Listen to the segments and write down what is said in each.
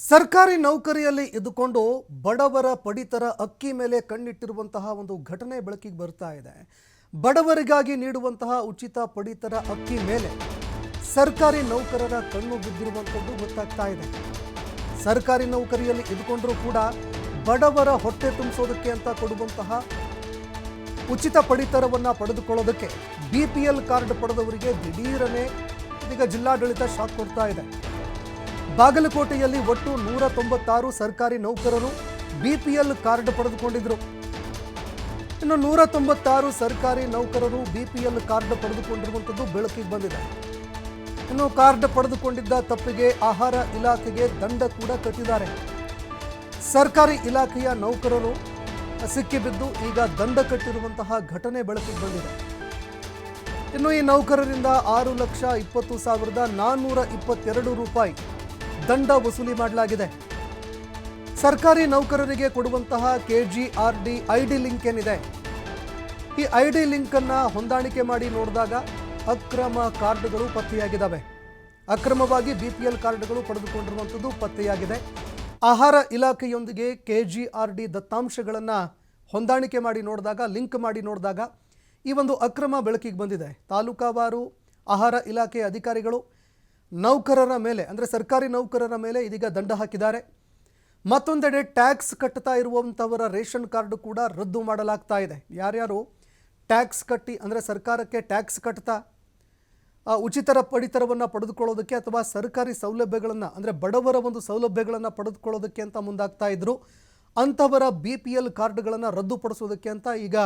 ಸರ್ಕಾರಿ ನೌಕರಿಯಲ್ಲಿ ಇದ್ದುಕೊಂಡು ಬಡವರ ಪಡಿತರ ಅಕ್ಕಿ ಮೇಲೆ ಕಣ್ಣಿಟ್ಟಿರುವಂತಹ ಒಂದು ಘಟನೆ ಬೆಳಕಿಗೆ ಬರ್ತಾ ಇದೆ. ಬಡವರಿಗಾಗಿ ನೀಡುವಂತಹ ಉಚಿತ ಪಡಿತರ ಅಕ್ಕಿ ಮೇಲೆ ಸರ್ಕಾರಿ ನೌಕರರ ಕಣ್ಣು ಬಿದ್ದಿರುವಂಥದ್ದು ಗೊತ್ತಾಗ್ತಾ ಇದೆ. ಸರ್ಕಾರಿ ನೌಕರಿಯಲ್ಲಿ ಇದ್ದುಕೊಂಡರೂ ಕೂಡ ಬಡವರ ಹೊಟ್ಟೆ ತುಂಬಿಸೋದಕ್ಕೆ ಅಂತ ಕೊಡುವಂತಹ ಉಚಿತ ಪಡಿತರವನ್ನು ಪಡೆದುಕೊಳ್ಳೋದಕ್ಕೆ ಬಿ ಪಿ ಎಲ್ ಕಾರ್ಡ್ ಪಡೆದವರಿಗೆ ದಿಢೀರನೆ ಈಗ ಜಿಲ್ಲಾಡಳಿತ ಶಾಕ್ ಕೊಡ್ತಾ ಇದೆ. ಬಾಗಲಕೋಟೆಯಲ್ಲಿ ಒಟ್ಟು ನೂರ ತೊಂಬತ್ತಾರು ಸರ್ಕಾರಿ ನೌಕರರು ಬಿಪಿಎಲ್ ಕಾರ್ಡ್ ಪಡೆದುಕೊಂಡಿದ್ರು. ಇನ್ನು ನೂರ ತೊಂಬತ್ತಾರು ಸರ್ಕಾರಿ ನೌಕರರು ಬಿಪಿಎಲ್ ಕಾರ್ಡ್ ಪಡೆದುಕೊಂಡಿರುವಂಥದ್ದು ಬೆಳಕಿಗೆ ಬಂದಿದೆ. ಇನ್ನು ಕಾರ್ಡ್ ಪಡೆದುಕೊಂಡಿದ್ದ ತಪ್ಪಿಗೆ ಆಹಾರ ಇಲಾಖೆಗೆ ದಂಡ ಕೂಡ ಕಟ್ಟಿದ್ದಾರೆ. ಸರ್ಕಾರಿ ಇಲಾಖೆಯ ನೌಕರರು ಸಿಕ್ಕಿಬಿದ್ದು ಈಗ ದಂಡ ಕಟ್ಟಿರುವಂತಹ ಘಟನೆ ಬೆಳಕಿಗೆ ಬಂದಿದೆ. ಇನ್ನು ಈ ನೌಕರರಿಂದ ಆರು ಲಕ್ಷ ಇಪ್ಪತ್ತು ಸಾವಿರದ ನಾನ್ನೂರ ಇಪ್ಪತ್ತೆರಡು ರೂಪಾಯಿ ದಂಡ ವಸೂಲಿ ಮಾಡಲಾಗಿದೆ. ಸರ್ಕಾರಿ ನೌಕರರಿಗೆ ಕೊಡುವಂತಹ K G R D I D link ಏನಿದೆ? ಈ ಐಡಿ ಲಿಂಕ್ ಅನ್ನ ಹೊಂದಾಣಿಕೆ ಮಾಡಿ ನೋಡಿದಾಗ ಅಕ್ರಮ ಕಾರ್ಡ್ಗಳು ಪತ್ತೆಯಾಗಿದ್ದಾವೆ. ಅಕ್ರಮವಾಗಿ ಬಿ ಪಿ ಎಲ್ ಕಾರ್ಡ್ಗಳು ಪಡೆದುಕೊಂಡಿರುವಂಥದ್ದು ಪತ್ತೆಯಾಗಿದೆ. ಆಹಾರ ಇಲಾಖೆಯೊಂದಿಗೆ ಕೆ ಡಿ ದತ್ತಾಂಶಗಳನ್ನು ಹೊಂದಾಣಿಕೆ ಮಾಡಿ ನೋಡಿದಾಗ, ಲಿಂಕ್ ಮಾಡಿ ನೋಡಿದಾಗ ಈ ಒಂದು ಅಕ್ರಮ ಬೆಳಕಿಗೆ ಬಂದಿದೆ. ತಾಲೂಕಾವಾರು ಆಹಾರ ಇಲಾಖೆ ಅಧಿಕಾರಿಗಳು ನೌಕರರ ಮೇಲೆ, ಅಂದರೆ ಸರ್ಕಾರಿ ನೌಕರರ ಮೇಲೆ ಇದೀಗ ದಂಡ ಹಾಕಿದ್ದಾರೆ. ಮತ್ತೊಂದೆಡೆ ಟ್ಯಾಕ್ಸ್ ಕಟ್ತಾ ಇರುವಂಥವರ ರೇಷನ್ ಕಾರ್ಡ್ ಕೂಡ ರದ್ದು ಮಾಡಲಾಗ್ತಾ ಇದೆ. ಯಾರ್ಯಾರು ಟ್ಯಾಕ್ಸ್ ಕಟ್ಟಿ, ಅಂದರೆ ಸರ್ಕಾರಕ್ಕೆ ಟ್ಯಾಕ್ಸ್ ಕಟ್ತಾ ಉಚಿತರ ಪಡಿತರವನ್ನು ಪಡೆದುಕೊಳ್ಳೋದಕ್ಕೆ ಅಥವಾ ಸರ್ಕಾರಿ ಸೌಲಭ್ಯಗಳನ್ನು, ಅಂದರೆ ಬಡವರ ಒಂದು ಸೌಲಭ್ಯಗಳನ್ನು ಪಡೆದುಕೊಳ್ಳೋದಕ್ಕೆ ಅಂತ ಮುಂದಾಗ್ತಾ ಇದ್ದರು ಅಂಥವರ ಬಿ ಪಿ ಎಲ್ ಕಾರ್ಡ್ಗಳನ್ನು ರದ್ದುಪಡಿಸೋದಕ್ಕೆ ಅಂತ ಈಗ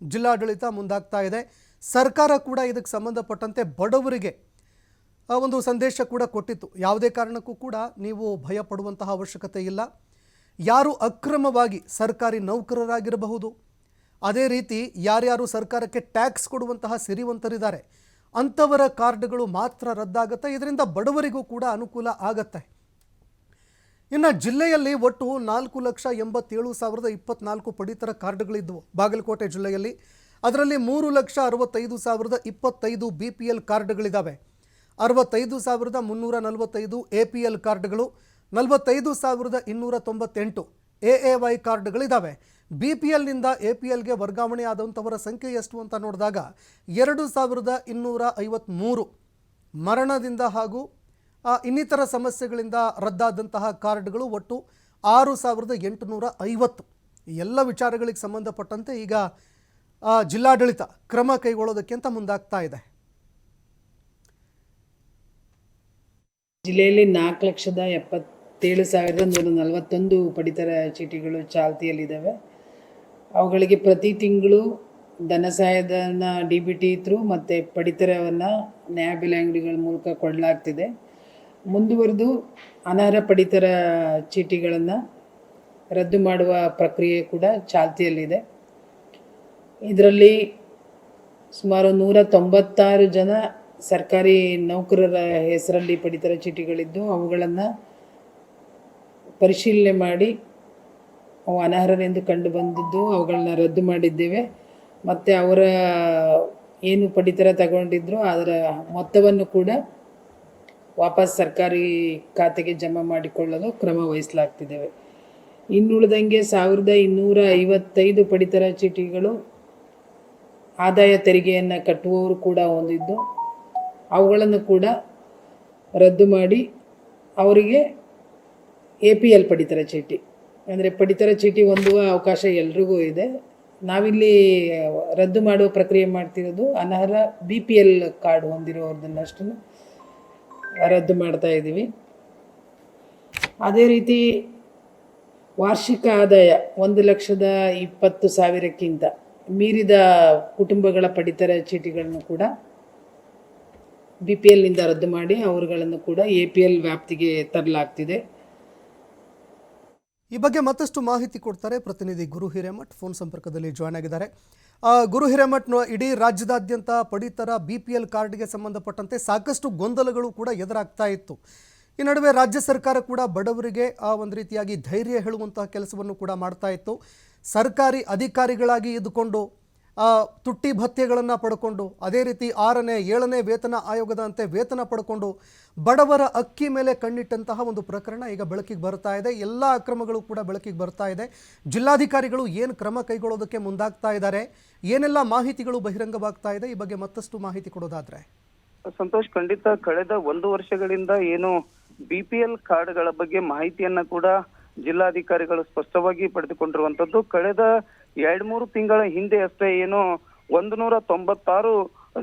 ಜಿಲ್ಲಾಡಳಿತ ಮುಂದಾಗ್ತಾ ಇದೆ. ಸರ್ಕಾರ ಕೂಡ ಇದಕ್ಕೆ ಸಂಬಂಧಪಟ್ಟಂತೆ ಬಡವರಿಗೆ ಒಂದು ಸಂದೇಶ ಕೂಡ ಕೊಟ್ಟಿತ್ತು. ಯಾವುದೇ ಕಾರಣಕ್ಕೂ ಕೂಡ ನೀವು ಭಯ ಪಡುವಂತಹ ಅವಶ್ಯಕತೆ ಇಲ್ಲ. ಯಾರು ಅಕ್ರಮವಾಗಿ ಸರ್ಕಾರಿ ನೌಕರರಾಗಿರಬಹುದು. ಅದೇ ರೀತಿ ಯಾರ್ಯಾರು ಸರ್ಕಾರಕ್ಕೆ ಟ್ಯಾಕ್ಸ್ ಕೊಡುವಂತಹ ಸಿರಿವಂತರಿದ್ದಾರೆ, ಅಂಥವರ ಕಾರ್ಡ್ಗಳು ಮಾತ್ರ ರದ್ದಾಗುತ್ತೆ. ಇದರಿಂದ ಬಡವರಿಗೂ ಕೂಡ ಅನುಕೂಲ ಆಗತ್ತೆ. ಇನ್ನು ಜಿಲ್ಲೆಯಲ್ಲಿ ಒಟ್ಟು ನಾಲ್ಕು ಲಕ್ಷ ಎಂಬತ್ತೇಳು ಸಾವಿರದ ಇಪ್ಪತ್ನಾಲ್ಕು ಪಡಿತರ ಕಾರ್ಡ್ಗಳಿದ್ದವು ಬಾಗಲಕೋಟೆ ಜಿಲ್ಲೆಯಲ್ಲಿ. ಅದರಲ್ಲಿ ಮೂರು ಲಕ್ಷ ಅರವತ್ತೈದು ಸಾವಿರದ ಇಪ್ಪತ್ತೈದು ಬಿ ಪಿ ಎಲ್ ಕಾರ್ಡ್ಗಳಿದ್ದಾವೆ ಅರವತ್ತೈದು ಸಾವಿರದ ಮುನ್ನೂರ ನಲವತ್ತೈದು ಎ ಪಿ ಎಲ್ ಕಾರ್ಡ್ಗಳು, ನಲವತ್ತೈದು ಸಾವಿರದ ಇನ್ನೂರ ತೊಂಬತ್ತೆಂಟು ಎ ಎ ವೈ ಕಾರ್ಡ್ಗಳಿದ್ದಾವೆ ಬಿ ಪಿ ಎಲ್ನಿಂದ ಎ ಪಿ ಎಲ್ಗೆ ವರ್ಗಾವಣೆ ಆದಂಥವರ ಸಂಖ್ಯೆ ಎಷ್ಟು ಅಂತ ನೋಡಿದಾಗ ಎರಡು ಸಾವಿರದ ಇನ್ನೂರ ಐವತ್ತ್ಮೂರು ಮರಣದಿಂದ ಹಾಗೂ ಇನ್ನಿತರ ಸಮಸ್ಯೆಗಳಿಂದ ರದ್ದಾದಂತಹ ಕಾರ್ಡ್ಗಳು ಒಟ್ಟು ಆರು ಸಾವಿರದ ಎಂಟುನೂರ ಐವತ್ತು. ಎಲ್ಲ ವಿಚಾರಗಳಿಗೆ ಸಂಬಂಧಪಟ್ಟಂತೆ ಈಗ ಜಿಲ್ಲಾಡಳಿತ ಕ್ರಮ ಕೈಗೊಳ್ಳೋದಕ್ಕಿಂತ ಮುಂದಾಗ್ತಾ ಇದೆ. ಜಿಲ್ಲೆಯಲ್ಲಿ ನಾಲ್ಕು ಲಕ್ಷದ ಎಪ್ಪತ್ತೇಳು ಸಾವಿರದ ನೂರ ನಲವತ್ತೊಂದು ಪಡಿತರ ಚೀಟಿಗಳು ಚಾಲ್ತಿಯಲ್ಲಿದ್ದಾವೆ. ಅವುಗಳಿಗೆ ಪ್ರತಿ ತಿಂಗಳು ಧನ ಸಹಾಯಧನ, ಡಿ ಬಿ ಟಿ ಥ್ರೂ ಮತ್ತು ಪಡಿತರವನ್ನು ನ್ಯಾಯಬೆಲೆ ಅಂಗಡಿಗಳ ಮೂಲಕ ಕೊಡಲಾಗ್ತಿದೆ. ಮುಂದುವರೆದು ಅನರ್ಹ ಪಡಿತರ ಚೀಟಿಗಳನ್ನು ರದ್ದು ಮಾಡುವ ಪ್ರಕ್ರಿಯೆ ಕೂಡ ಚಾಲ್ತಿಯಲ್ಲಿದೆ. ಇದರಲ್ಲಿ ಸುಮಾರು ನೂರ ತೊಂಬತ್ತಾರು ಜನ ಸರ್ಕಾರಿ ನೌಕರರ ಹೆಸರಲ್ಲಿ ಪಡಿತರ ಚೀಟಿಗಳಿದ್ದು ಅವುಗಳನ್ನು ಪರಿಶೀಲನೆ ಮಾಡಿ ಅವು ಅನರ್ಹರೆಂದು ಕಂಡು ಬಂದಿದ್ದು ಅವುಗಳನ್ನ ರದ್ದು ಮಾಡಿದ್ದೇವೆ. ಮತ್ತು ಅವರ ಏನು ಪಡಿತರ ತಗೊಂಡಿದ್ರು ಅದರ ಮೊತ್ತವನ್ನು ಕೂಡ ವಾಪಸ್ ಸರ್ಕಾರಿ ಖಾತೆಗೆ ಜಮಾ ಮಾಡಿಕೊಳ್ಳಲು ಕ್ರಮ ವಹಿಸಲಾಗ್ತಿದ್ದೇವೆ. ಇನ್ನುಳಿದಂಗೆ ಸಾವಿರದ ಇನ್ನೂರ ಐವತ್ತೈದು ಪಡಿತರ ಚೀಟಿಗಳು ಆದಾಯ ತೆರಿಗೆಯನ್ನು ಕಟ್ಟುವವರು ಕೂಡ ಹೊಂದಿದ್ದು ಅವುಗಳನ್ನು ಕೂಡ ರದ್ದು ಮಾಡಿ ಅವರಿಗೆ ಎ ಪಿ ಎಲ್ ಪಡಿತರ ಚೀಟಿ. ಅಂದರೆ ಪಡಿತರ ಚೀಟಿ ಹೊಂದುವ ಅವಕಾಶ ಎಲ್ರಿಗೂ ಇದೆ. ನಾವಿಲ್ಲಿ ರದ್ದು ಮಾಡುವ ಪ್ರಕ್ರಿಯೆ ಮಾಡ್ತಿರೋದು ಅನರ್ಹ ಬಿ ಪಿ ಎಲ್ ಕಾರ್ಡ್ ಹೊಂದಿರೋದನ್ನಷ್ಟು ರದ್ದು ಮಾಡ್ತಾ ಇದ್ದೀವಿ. ಅದೇ ರೀತಿ ವಾರ್ಷಿಕ ಆದಾಯ ಒಂದು ಲಕ್ಷದ ಇಪ್ಪತ್ತು ಸಾವಿರಕ್ಕಿಂತ ಮೀರಿದ ಕುಟುಂಬಗಳ ಪಡಿತರ ಚೀಟಿಗಳನ್ನು ಕೂಡ ಬಿ ಪಿ ಎಲ್ನಿಂದ ರದ್ದು ಮಾಡಿ ಅವರುಗಳನ್ನು ಕೂಡ ಎ ಪಿ ಎಲ್ ವ್ಯಾಪ್ತಿಗೆ ತರಲಾಗ್ತಿದೆ. ಈ ಬಗ್ಗೆ ಮತ್ತಷ್ಟು ಮಾಹಿತಿ ಕೊಡ್ತಾರೆ ಪ್ರತಿನಿಧಿ ಗುರು ಹಿರೇಮಠ್. ಫೋನ್ ಸಂಪರ್ಕದಲ್ಲಿ ಜಾಯ್ನ್ ಆಗಿದ್ದಾರೆ. ಗುರು ಹಿರೇಮಠ್ ಇಡೀ ರಾಜ್ಯದಾದ್ಯಂತ ಪಡಿತರ ಬಿ ಪಿ ಎಲ್ ಕಾರ್ಡ್ಗೆ ಸಂಬಂಧಪಟ್ಟಂತೆ ಸಾಕಷ್ಟು ಗೊಂದಲಗಳು ಕೂಡ ಎದುರಾಗ್ತಾ ಇತ್ತು. ಈ ನಡುವೆ ರಾಜ್ಯ ಸರ್ಕಾರ ಕೂಡ ಬಡವರಿಗೆ ಆ ಒಂದು ರೀತಿಯಾಗಿ ಧೈರ್ಯ ಹೇಳುವಂತಹ ಕೆಲಸವನ್ನು ಕೂಡ ಮಾಡ್ತಾ ಇತ್ತು. ಸರ್ಕಾರಿ ಅಧಿಕಾರಿಗಳಾಗಿ ಇದ್ದುಕೊಂಡು ತುಟ್ಟಿ ಭತ್ಯೆಗಳನ್ನು ಪಡ್ಕೊಂಡು, ಅದೇ ರೀತಿ ಆರನೇ, ಏಳನೇ ವೇತನ ಆಯೋಗದಂತೆ ವೇತನ ಪಡ್ಕೊಂಡು ಬಡವರ ಅಕ್ಕಿ ಮೇಲೆ ಕಣ್ಣಿಟ್ಟಂತಹ ಒಂದು ಪ್ರಕರಣ ಈಗ ಬೆಳಕಿಗೆ ಬರ್ತಾ ಇದೆ. ಎಲ್ಲ ಅಕ್ರಮಗಳು ಕೂಡ ಬೆಳಕಿಗೆ ಬರ್ತಾ ಇದೆ. ಜಿಲ್ಲಾಧಿಕಾರಿಗಳು ಏನು ಕ್ರಮ ಕೈಗೊಳ್ಳೋದಕ್ಕೆ ಮುಂದಾಗ್ತಾ ಇದ್ದಾರೆ? ಏನೆಲ್ಲ ಮಾಹಿತಿಗಳು ಬಹಿರಂಗವಾಗ್ತಾ ಇದೆ? ಈ ಬಗ್ಗೆ ಮತ್ತಷ್ಟು ಮಾಹಿತಿ ಕೊಡೋದಾದ್ರೆ. ಸಂತೋಷ್, ಖಂಡಿತ ಕಳೆದ ಒಂದು ವರ್ಷಗಳಿಂದ ಏನು ಬಿ ಪಿ ಎಲ್ ಕಾರ್ಡ್ಗಳ ಬಗ್ಗೆ ಮಾಹಿತಿಯನ್ನ ಕೂಡ ಜಿಲ್ಲಾಧಿಕಾರಿಗಳು ಸ್ಪಷ್ಟವಾಗಿ ಪಡೆದುಕೊಂಡಿರುವಂತದ್ದು, ಕಳೆದ ಎರಡ್ ಮೂರು ತಿಂಗಳ ಹಿಂದೆ ಅಷ್ಟೇ ಏನು ಒಂದು ನೂರ ತೊಂಬತ್ತಾರು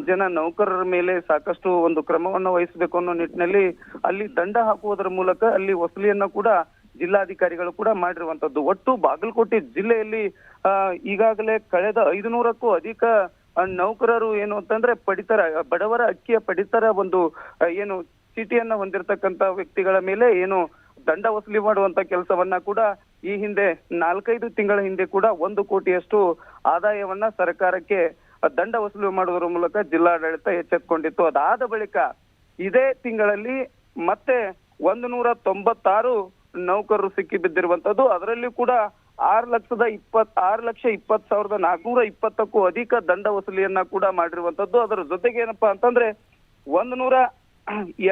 ಜನ ನೌಕರರ ಮೇಲೆ ಸಾಕಷ್ಟು ಒಂದು ಕ್ರಮವನ್ನು ವಹಿಸಬೇಕು ಅನ್ನೋ ನಿಟ್ಟಿನಲ್ಲಿ ಅಲ್ಲಿ ದಂಡ ಹಾಕುವುದರ ಮೂಲಕ ಅಲ್ಲಿ ವಸೂಲಿಯನ್ನ ಕೂಡ ಜಿಲ್ಲಾಧಿಕಾರಿಗಳು ಕೂಡ ಮಾಡಿರುವಂತದ್ದು. ಒಟ್ಟು ಬಾಗಲಕೋಟೆ ಜಿಲ್ಲೆಯಲ್ಲಿ ಈಗಾಗಲೇ ಕಳೆದ ಐದುನೂರಕ್ಕೂ ಅಧಿಕ ನೌಕರರು ಏನು ಅಂತಂದ್ರೆ ಪಡಿತರ, ಬಡವರ ಅಕ್ಕಿಯ ಪಡಿತರ ಒಂದು ಏನು ಚೀಟಿಯನ್ನ ಹೊಂದಿರತಕ್ಕಂತ ವ್ಯಕ್ತಿಗಳ ಮೇಲೆ ಏನು ದಂಡ ವಸೂಲಿ ಮಾಡುವಂತ ಕೆಲಸವನ್ನ ಕೂಡ ಈ ಹಿಂದೆ ನಾಲ್ಕೈದು ತಿಂಗಳ ಹಿಂದೆ ಕೂಡ ಒಂದು ಕೋಟಿಯಷ್ಟು ಆದಾಯವನ್ನ ಸರ್ಕಾರಕ್ಕೆ ದಂಡ ವಸೂಲಿ ಮಾಡುವುದರ ಮೂಲಕ ಜಿಲ್ಲಾಡಳಿತ ಎಚ್ಚೆತ್ತುಕೊಂಡಿತ್ತು ಅದಾದ ಬಳಿಕ ಇದೇ ತಿಂಗಳಲ್ಲಿ ಮತ್ತೆ ಒಂದು ನೂರ ತೊಂಬತ್ತಾರು ನೌಕರರು ಸಿಕ್ಕಿ ಬಿದ್ದಿರುವಂತದ್ದು. ಅದರಲ್ಲಿ ಕೂಡ ಆರು ಲಕ್ಷದ ಇಪ್ಪತ್ ಆರು ಲಕ್ಷ ಇಪ್ಪತ್ ಸಾವಿರದ ನಾಲ್ಕುನೂರ ಇಪ್ಪತ್ತಕ್ಕೂ ಅಧಿಕ ದಂಡ ವಸೂಲಿಯನ್ನ ಕೂಡ ಮಾಡಿರುವಂತದ್ದು. ಅದರ ಜೊತೆಗೆ ಏನಪ್ಪಾ ಅಂತಂದ್ರೆ ಒಂದು ನೂರ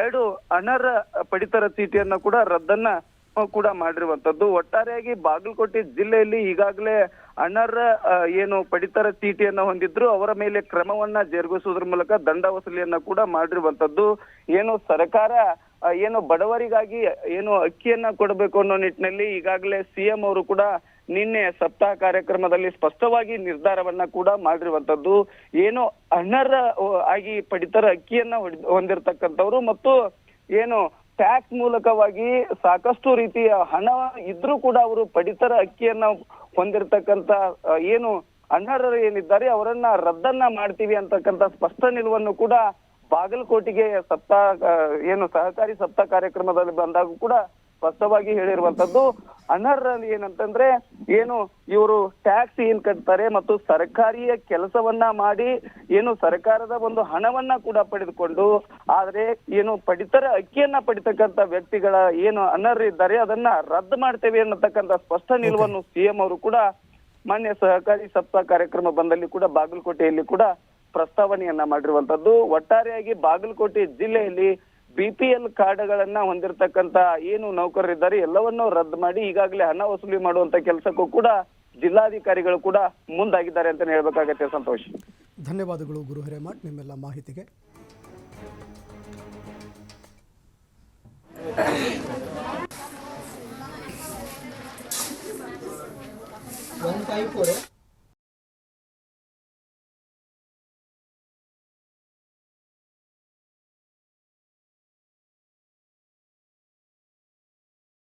ಎರಡು ಅನರ್ಹ ಪಡಿತರ ಚೀಟಿಯನ್ನ ಕೂಡ ರದ್ದನ್ನ ಕೂಡ ಮಾಡಿರುವಂತದ್ದು ಒಟ್ಟಾರೆಯಾಗಿ ಬಾಗಲಕೋಟೆ ಜಿಲ್ಲೆಯಲ್ಲಿ ಈಗಾಗಲೇ ಆ, ಏನು ಪಡಿತರ ಚೀಟಿಯನ್ನ ಹೊಂದಿದ್ರು ಅವರ ಮೇಲೆ ಕ್ರಮವನ್ನ ಜರುಗಿಸುವುದರ ಮೂಲಕ ದಂಡ ವಸೂಲಿಯನ್ನ ಕೂಡ ಮಾಡಿರುವಂತದ್ದು ಏನು ಸರ್ಕಾರ ಏನು ಬಡವರಿಗಾಗಿ ಏನು ಅಕ್ಕಿಯನ್ನ ಕೊಡಬೇಕು ಅನ್ನೋ ನಿಟ್ಟಿನಲ್ಲಿ ಈಗಾಗಲೇ ಸಿಎಂ ಅವರು ಕೂಡ ನಿನ್ನೆ ಸಪ್ತಾಹ ಕಾರ್ಯಕ್ರಮದಲ್ಲಿ ಸ್ಪಷ್ಟವಾಗಿ ನಿರ್ಧಾರವನ್ನ ಕೂಡ ಮಾಡಿರುವಂತದ್ದು ಏನು ಅನರ್ಹ ಆಗಿ ಪಡಿತರ ಅಕ್ಕಿಯನ್ನ ಹೊಂದಿರತಕ್ಕಂಥವ್ರು ಮತ್ತು ಏನು ಟ್ಯಾಕ್ಸ್ ಮೂಲಕವಾಗಿ ಸಾಕಷ್ಟು ರೀತಿಯ ಹಣ ಇದ್ರೂ ಕೂಡ ಅವರು ಪಡಿತರ ಅಕ್ಕಿಯನ್ನ ಹೊಂದಿರತಕ್ಕಂತ ಏನು ಅನರ್ಹರು ಏನಿದ್ದಾರೆ ಅವರನ್ನ ರದ್ದನ್ನ ಮಾಡ್ತೀವಿ ಅಂತಕ್ಕಂತ ಸ್ಪಷ್ಟ ನಿಲುವನ್ನು ಕೂಡ ಬಾಗಲಕೋಟೆಗೆ ಸತ್ತಾ ಏನು ಸಹಕಾರಿ ಸಪ್ತಾಹ ಕಾರ್ಯಕ್ರಮದಲ್ಲಿ ಬಂದಾಗ ಕೂಡ ಸ್ಪಷ್ಟವಾಗಿ ಹೇಳಿರುವಂತದ್ದು. ಅನರ್ಹ ಏನಂತಂದ್ರೆ ಏನು ಇವರು ಟ್ಯಾಕ್ಸ್ ಏನ್ ಕಟ್ತಾರೆ ಮತ್ತು ಸರ್ಕಾರಿಯ ಕೆಲಸವನ್ನ ಮಾಡಿ ಏನು ಸರ್ಕಾರದ ಒಂದು ಹಣವನ್ನ ಕೂಡ ಪಡೆದುಕೊಂಡು ಆದ್ರೆ ಏನು ಪಡಿತರ ಅಕ್ಕಿಯನ್ನ ಪಡಿತಕ್ಕಂತ ವ್ಯಕ್ತಿಗಳ ಏನು ಅನರ್ಹ ಇದ್ದಾರೆ ಅದನ್ನ ರದ್ದು ಮಾಡ್ತೇವೆ ಅನ್ನತಕ್ಕಂತ ಸ್ಪಷ್ಟ ನಿಲುವನ್ನು ಸಿಎಂ ಅವರು ಕೂಡ ಮಾನ್ಯ ಸಹಕಾರಿ ಸಪ್ತಾಹ ಕಾರ್ಯಕ್ರಮ ಬಂದಲ್ಲಿ ಕೂಡ ಬಾಗಲಕೋಟೆಯಲ್ಲಿ ಕೂಡ ಪ್ರಸ್ತಾವನೆಯನ್ನ ಮಾಡಿರುವಂತದ್ದು. ಒಟ್ಟಾರೆಯಾಗಿ ಬಾಗಲಕೋಟೆ ಜಿಲ್ಲೆಯಲ್ಲಿ ಬಿಪಿಎಲ್ ಕಾರ್ಡ್ಗಳನ್ನ ಹೊಂದಿರತಕ್ಕಂತ ಏನು ನೌಕರರಿದ್ದಾರೆ ಎಲ್ಲವನ್ನೂ ರದ್ದು ಮಾಡಿ ಈಗಾಗಲೇ ಹಣ ವಸೂಲಿ ಮಾಡುವಂತ ಕೆಲಸಕ್ಕೂ ಕೂಡ ಜಿಲ್ಲಾಧಿಕಾರಿಗಳು ಕೂಡ ಮುಂದಾಗಿದ್ದಾರೆ ಅಂತ ಹೇಳ್ಬೇಕಾಗತ್ತೆ ಸಂತೋಷ್. ಧನ್ಯವಾದಗಳು ಗುರು ಹಿರೇಮಠ್ ನಿಮ್ಮೆಲ್ಲ ಮಾಹಿತಿಗೆ.